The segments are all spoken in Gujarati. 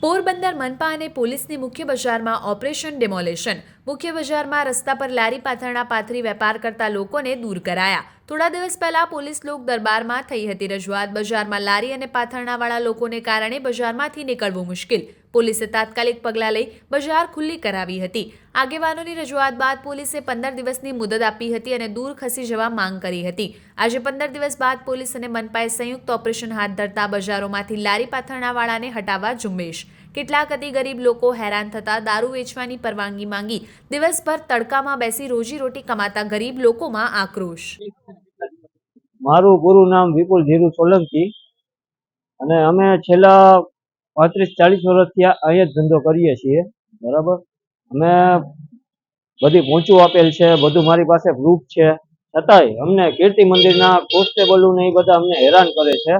પોરબંદર મનપા અને પોલીસની મુખ્ય બજારમાં ઓપરેશન ડેમોલેશન મુખ્ય બજારમાં રસ્તા પર લારી પાથરણા પાથરી વેપાર કરતા લોકોને દૂર કરાયા. થોડા દિવસ પહેલા પોલીસ લોક દરબારમાં થઈ હતી રજૂઆત. બજારમાં લારી અને પાથરણાવાળા લોકોને કારણે બજારમાંથી નીકળવું મુશ્કેલ. પોલીસે તાત્કાલિક પગલાં લઈ બજાર ખુલ્લી કરાવી હતી. આગેવાનોની રજૂઆત બાદ પોલીસે પંદર દિવસની મુદત આપી હતી અને દૂર ખસી જવા માંગ કરી હતી. આજે પંદર દિવસ બાદ પોલીસ અને મનપાએ સંયુક્ત ઓપરેશન હાથ ધરતા બજારોમાંથી લારી પાથરણાવાળાને હટાવવા ઝુંબેશ. કેટલાક અતિ ગરીબ લોકો હેરાન થતા દારૂ વેચવાની પરવાનગી માંગી. દિવસભર તડકામાં બેસી રોજીરોટી કમાતા ગરીબ લોકોમાં આક્રોશ. મારું પૂરું નામ વિપુલ ધીરુ સોલંકી અને અમે છેલ્લા પાંત્રીસ ચાલીસ વર્ષથી અહીંયા જ ધંધો કરીએ છીએ, બરાબર? અમે બધી પહોંચું આપેલ છે, બધું મારી પાસે પ્રૂફ છે. છતાંય અમને કીર્તિ મંદિરના કોન્સ્ટેબલો ને એ બધા અમને હેરાન કરે છે.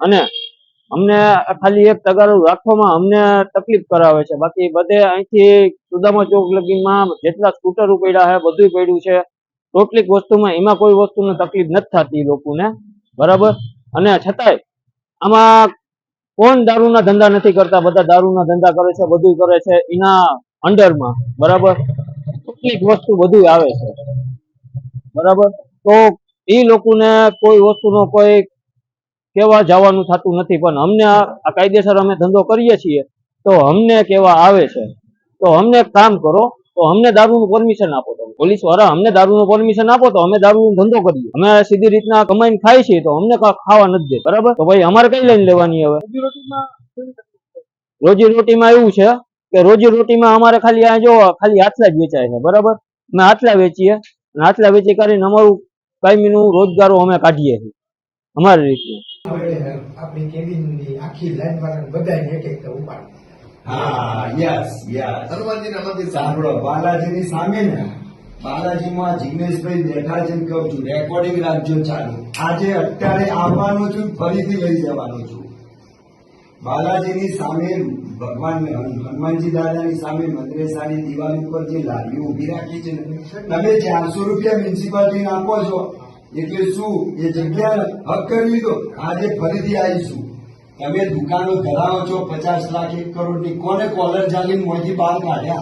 અને અમને ખાલી એક તગારું રાખવામાં અમને તકલીફ કરાવે છે. બાકી બધે અહીંથી સુદામા ચોક લગીનમાં જેટલા સ્કૂટરો પડ્યા છે બધું પડ્યું છે. ટોટલીક વસ્તુમાં એમાં કોઈ વસ્તુને તકલીફ નથી થતી લોકોને. બરાબર? અને છતાંય આમાં કોણ દારૂના ધંધા નથી કરતા? બધા દારૂના ધંધા કરે છે બધું કરે છે, એના અંડરમાં. બરાબર? કેટલીક વસ્તુ બધું આવે છે. બરાબર? તો એ લોકોને કોઈ વસ્તુનો કોઈ કેવા જવાનું થતું નથી, પણ અમને આ કાયદેસર અમે ધંધો કરીએ છીએ, તો અમને કેવા આવે છે? તો અમને કામ કરો, તો અમને દારૂનું પરમિશન આપો તો પોલીસવાળા અમને દારૂનું પરમિશન આપો, તો અમે દારૂનો ધંધો કરીએ. અમે સીધી રીતના કમાઈને ખાઈ છીએ, તો અમને ખાવા નથી દે બરાબર? તો ભાઈ અમારે કઈ લઈને લેવાની હવે? રોજી રોટીમાં એવું છે કે રોજી રોટીમાં અમારે ખાલી આ જો, ખાલી આટલા જ વેચાય છે, બરાબર? અમે આટલા વેચીએ, અને આટલા વેચી કરીને અમારું કાયમીનું રોજગારો અમે કાઢીએ છીએ. અમારી રીતનું આપણે કેબિનની આખી લાઈન બધાને એક એક ઉપાડી બાલાજીની સામે ને બાલાજીમાં જિગ્નેશભાઈ ને કહું છું રેકોર્ડિંગ રાખજો ચાલુ. આજે અત્યારે આવવાનો છું, ફરીથી લઈ જવાનો છું. બાલાજીની સામે ભગવાન હનુમાનજી દાદાની સામે મદ્રેસાની દિવાલ ઉપર જે લારીઓ ઊભી રાખી છે તમે ચારસો રૂપિયા મ્યુનિસિપાલિટીને આપો છો એટલે શું? એ જગ્યા હક કરી લીધો. આજે ફરીથી આવીશું. તમે દુકાનો ધરાવો છો પચાસ લાખ એક કરોડની. કોને કોલર ચાલીને મોજી બહાર કાઢ્યા?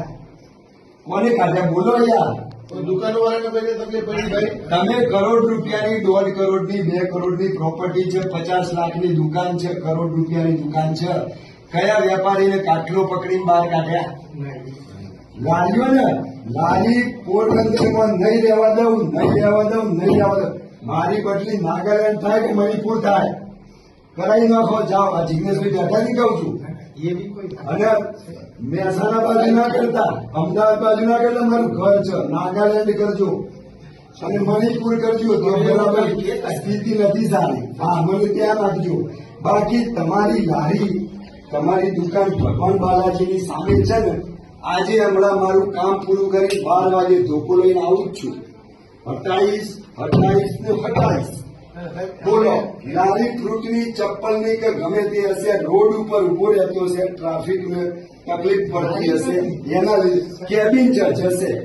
કોને કાઢ્યા? બોલો યાર. તો દુકાનો વાળાને તકલીફ પડી ભાઈ. તમે કરોડ રૂપિયાની દોઢ કરોડની બે કરોડની પ્રોપર્ટી છે પચાસ લાખની દુકાન છે કરોડ રૂપિયાની દુકાન છે. કયા વેપારીને કાટલો પકડીને બહાર કાઢ્યા? લારીઓ ને કોર્ટ પોરબંદરમાં નહીં રહેવા દઉં નહીં રહેવા દઉં નહીં રહેવા દઉં. મારી બદલી નાગાલેન્ડ થાય કે મણિપુર થાય? કરાવી નાખો જાઓ. આ જિગ્નેશભાઈ બેઠાથી કહું છું. અને મહેસાણા બાજુ ના કરતા અમદાવાદ બાજુ ના કરતા મારું ઘર છે. નાગાલેન્ડ કરજો. અને મણિપુર કરજો. તો બરાબર સ્થિતિ નથી સારી. હા મને ત્યાં રાખજો. બાકી તમારી લારી તમારી દુકાન ભગવાન બાલાજીની સામે છે ને આજે હમણાં મારું કામ પૂરું કરી બાર વાગે ધોકો લઈને આવું જ છું. હટાઈશ હટાઈશ ને હટાઈશ બોલો લારી ફ્રૂટની ચપ્પલની કે ગમે તે હશે, રોડ ઉપર ઊભો રહેતો હશે ટ્રાફિક તકલીફ પડતી હશે, એના લીધે કેબિન જજ હશે.